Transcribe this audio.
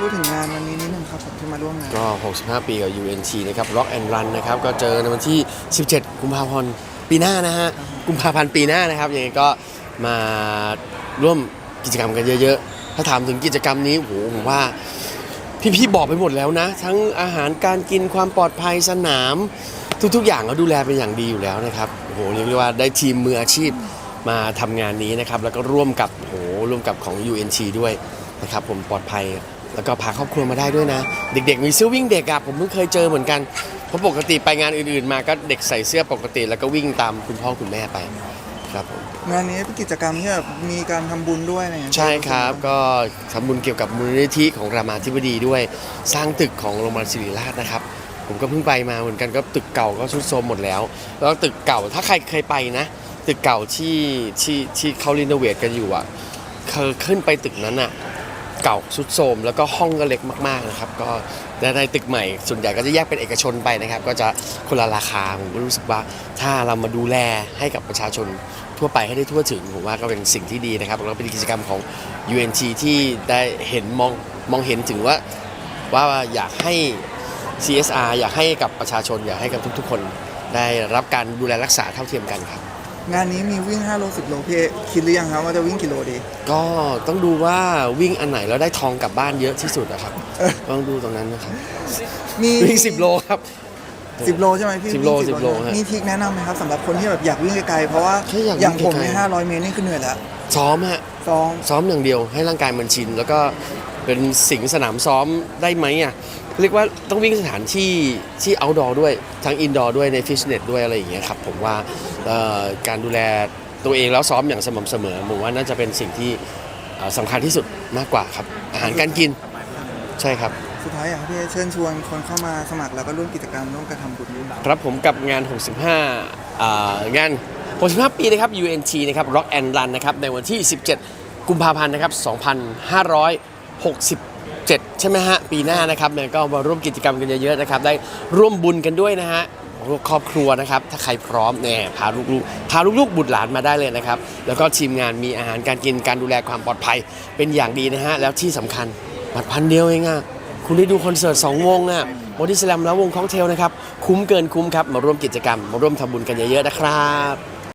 พูดถึงงานวันนี้นิดนึงครับผมที่มาร่วมงานก็ 65 ปีกับ UNC นะครับ Rock and Run นะครับ ก็เจอในวันที่ 17 กุมภาพันธ์ปีหน้านะฮะ กุมภาพันธ์ปีหน้านะครับ ยังไงก็มาร่วมกิจกรรมกันเยอะๆ ถ้าถามถึงกิจกรรมนี้โอ้โหผมว่าพี่ๆบอกไปหมดแล้วนะ ทั้งอาหารการกินความปลอดภัยสนาม ทุกๆ อย่างก็ดูแลเป็นอย่างดีอยู่แล้วนะครับโอ้โหเรียกได้ว่าได้ทีมมืออาชีพมาทำงานนี้นะครับ แล้วก็ร่วมกับโอ้โหร่วมกับของ UNC ด้วยนะครับผมปลอดภัย แล้วก็พาครอบครัวมาได้ด้วยนะ เด็กๆ มีเสื้อวิ่งเด็กอะผมเพิ่งเคยเจอเหมือนกันเพราะปกติไปงานอื่นๆ มาก็เด็กใส่เสื้อปกติ แล้วก็วิ่งตามคุณพ่อคุณแม่ไปครับผมงานนี้เป็นกิจกรรมที่แบบมีการทำบุญด้วยอะไรอย่างเงี้ยใช่ครับก็ทำบุญเกี่ยวกับมูลนิธิของรามาธิบดีด้วย สร้างตึกของโรงพยาบาลศิริราชนะครับ ผมก็เพิ่งไปมาเหมือนกันก็ตึกเก่าก็ทรุดโทรมหมดแล้ว แล้วตึกเก่าถ้าใครเคยไปนะ ตึกเก่าที่ที่ที่เขารีโนเวทกันอยู่อะเคยขึ้นไปตึกนั้นอะ เก่าทรุดโทรมแล้วก็ห้องก็เล็กมากๆนะครับก็แต่ในตึกใหม่ส่วนใหญ่ก็จะแยกเป็นเอกชนไปนะครับ ก็จะคนละราคาผมก็รู้สึกว่าถ้าเรามาดูแลให้กับประชาชนทั่วไปให้ได้ทั่วถึงผมว่าก็เป็นสิ่งที่ดีนะครับแล้วเป็นกิจกรรมของ UNT ที่ได้เห็นมองมองเห็นถึงว่าว่าอยากให้ CSR อยากให้กับประชาชนอยากให้กับทุกๆ คนได้รับการดูแลรักษาเท่าเทียมกันครับ งานนี้มีวิ่ง 5 โล 10 โลพี่คิดหรือยังครับว่าจะวิ่งกี่โลดี ก็ต้องดูว่าวิ่งอันไหนแล้วได้ทองกลับบ้านเยอะที่สุดนะครับเออต้องดูตรงนั้นนะครับ มีวิ่ง 10 โลครับ10โลใช่ไหมพี่10โลวิ่ง10โลฮะมีทริกแนะนำไหมครับสำหรับคนที่แบบอยากวิ่งไกลๆเพราะว่าแค่อยากวิ่งอย่างผมไกลๆใน500 เมตรนี่คือเหนื่อยแล้วซ้อมฮะซอง ซ้อมอย่างเดียวให้ร่างกายมันชิน แล้วก็เป็นสิ่งสนามซ้อมได้ไหมอะเรียกว่าต้องวิ่งสถานที่ที่ outdoor ด้วยทั้ง indoor ด้วยในฟิตเนสด้วยอะไรอย่างเงี้ยครับผมว่าเอ่อ การดูแลตัวเองแล้วซ้อมอย่างสม่ำเสมอผมว่าน่าจะเป็นสิ่งที่เอ่อสำคัญที่สุดมากกว่าครับ อาหารการกินใช่ครับ สุดท้ายอยากให้พี่เชิญชวนคนเข้ามาสมัครแล้วก็ร่วมกิจกรรมร่วมกันทำบุญด้วยครับผมกับงาน 65อ่างาน 65 ปีนะครับ UNT นะครับ Rock and Run นะครับในวันที่ 17 กุมภาพันธ์นะครับ 2567 ใช่ไหมฮะ ปีหน้านะครับเนี่ยก็มาร่วมกิจกรรมกันเยอะๆนะครับ ได้ร่วมบุญกันด้วยนะฮะ ครอบครัวนะครับ ถ้าใครพร้อมเนี่ยพาลูกๆพาลูกๆบุตรหลานมาได้เลยนะครับ แล้วก็ทีมงานมีอาหารการกินการดูแลความปลอดภัยเป็นอย่างดีนะฮะ แล้วที่สำคัญบัตรพันเดียวเองอะคุณได้ดูคอนเสิร์ต2วงอะบอดี้สแลมแล้ววงคองเทลนะครับ คุ้มเกินคุ้มครับ มาร่วมกิจกรรม มาร่วมทำบุญกันเยอะๆนะครับ